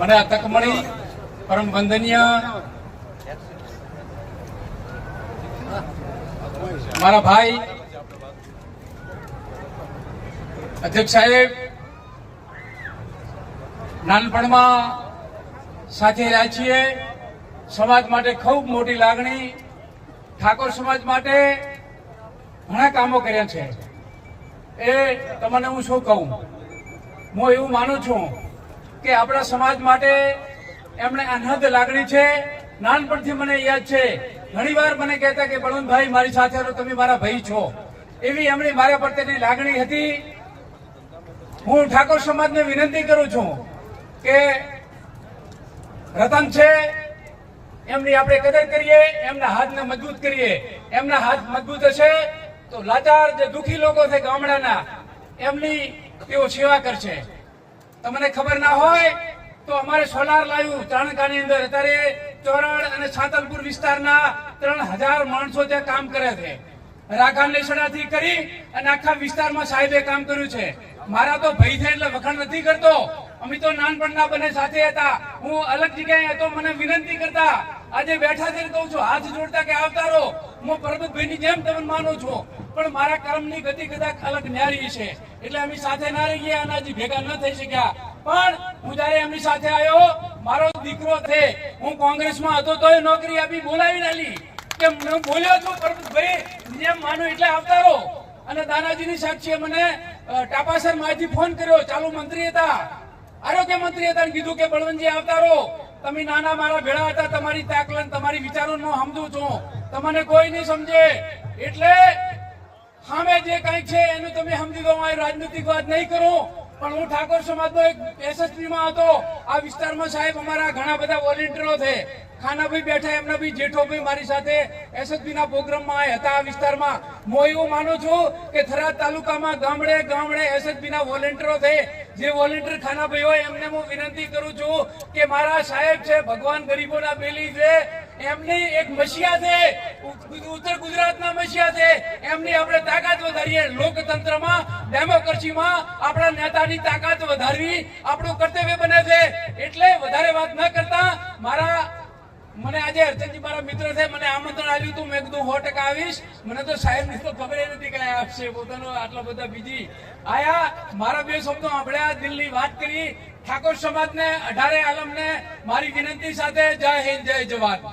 મને આ તક મળી. પરમ વંદનીય. મારા ભાઈ, અધ્યક્ષ સાહેબ, નાનપણમાં સાથે રહ્યા છીએ. સમાજ માટે ખૂબ મોટી લાગણી. ઠાકોર સમાજ માટે ઘણા કામો કર્યા છે. એ તમને હું શું કહું? હું એવું માનું છું કે આપણા સમાજ માટે એમણે અનહદ લાગણી છે. નાનપણથી મને યાદ છે. ઘણીવાર મને કહેતા કે, બળવંતભાઈ, મારી સાથે તમે મારા ભાઈ છો. એવી એમની મારા પ્રત્યેની લાગણી હતી. હું ઠાકોર સમાજને વિનંતી કરું છું કે રતન છે, એમની આપણે કદર કરીએ, એમના હાથને મજબૂત કરીએ. એમના હાથ મજબૂત હશે તો લાચાર જે દુઃખી લોકો છે ગામડાના, એમની તેઓ સેવા કરશે. તમને ખબર ના હોય તો અમારે સોલાર લાવ્યું ત્રણકાની અંદર અત્યારે ચોરણ અને સાતલપુર વિસ્તારના ત્રણ હજાર માણસો ત્યાં કામ કરે છે. રાખાન લેસડાથી કરી અને આખા વિસ્તારમાં સાહેબે કામ કર્યું છે. મારા તો ભય છે એટલે વખાણ નથી કરતો. અમે તો નાનપણના બંને સાથે હતા. હું અલગ જગ્યાએ હતો. મને વિનંતી કરતા આજે બેઠા થઈને કહું છું, હાથ જોડતા કે આવતા રહો હું પરબતભાઈની જેમ તમને માનું છું, પણ મારા કર્મની ગતિ કદાચ અલગ ન્યારી છે. એટલે અમે સાથે ના રહી ગયા અને હજી ભેગા ન થઈ શક્યા. પણ હું જયારે એમની સાથે આવ્યો, મારો દીકરો છે, હું કોંગ્રેસમાં હતો તોય નોકરી આપી બોલાવી નાલી કે હું બોલ્યો છું પરબતભાઈ જેમ માનું એટલે આવતા રહો અને દાનાજીની સાક્ષીએ મને ટાપાસર માજી ફોન કર્યો, ચાલુ મંત્રી હતા. આરોગ્ય મંત્રી હતા? કીધું કે બળવંતજી આવતા રહો તમે નાના મારા ભેળા હતા, તમારી તાકલન તમારી વિચારો હું સમજું છું. તમને કોઈ નહીં સમજે. એટલે સામે જે કંઈક છે એનું તમે સમજી દો મારી રાજનૈતિક વાત નહીં કરું, પણ હું ઠાકોર સમાજનો એક એસએસપી માં હતો. આ વિસ્તારમાં સાહેબ અમારા ઘણા બધા વોલેન્ટિયરો છે. ખાનાભાઈ બેઠા, એમના બી જેઠોભાઈ મારી સાથે એસએસપી ના પ્રોગ્રામમાં હતા આ વિસ્તારમાં. હું એવું માનું છું કે થરાદ તાલુકામાં ગામડે ગામડે એસએસપી ના વોલેન્ટિયરો છે. જે વોલેન્ટિયર ખાનાભાઈ હોય એમને હું વિનંતી કરું છું કે મારા સાહેબ છે, ભગવાન ગરીબોના બેલી છે, એમની એક મશિયા છે ઉત્તર ગુજરાતના મશિયા છે, એમની આપણે તાકાત વધારીએ. લોકતંત્રમાં ડેમોક્રેસીમાં આપણા નેતાની તાકાત વધારવી આપણું કર્તવ્ય બને છે. એટલે વધારે વાત ન મને આજે અર્ચનજી મારા મિત્ર છે, મને આમંત્રણ આવ્યું હતું. મેં કીધું સો ટકા આવીશ. મને તો સાહેબની તો ખબર નથી કે આપશે, પોતાનો આટલા બધા બીજી. આયા, મારા બે શબ્દો સાંભળ્યા, દિલની વાત કરી. ઠાકોર સમાજને, અઢારે આલમને મારી વિનંતી સાથે જય હિન્દ, જય જવાન.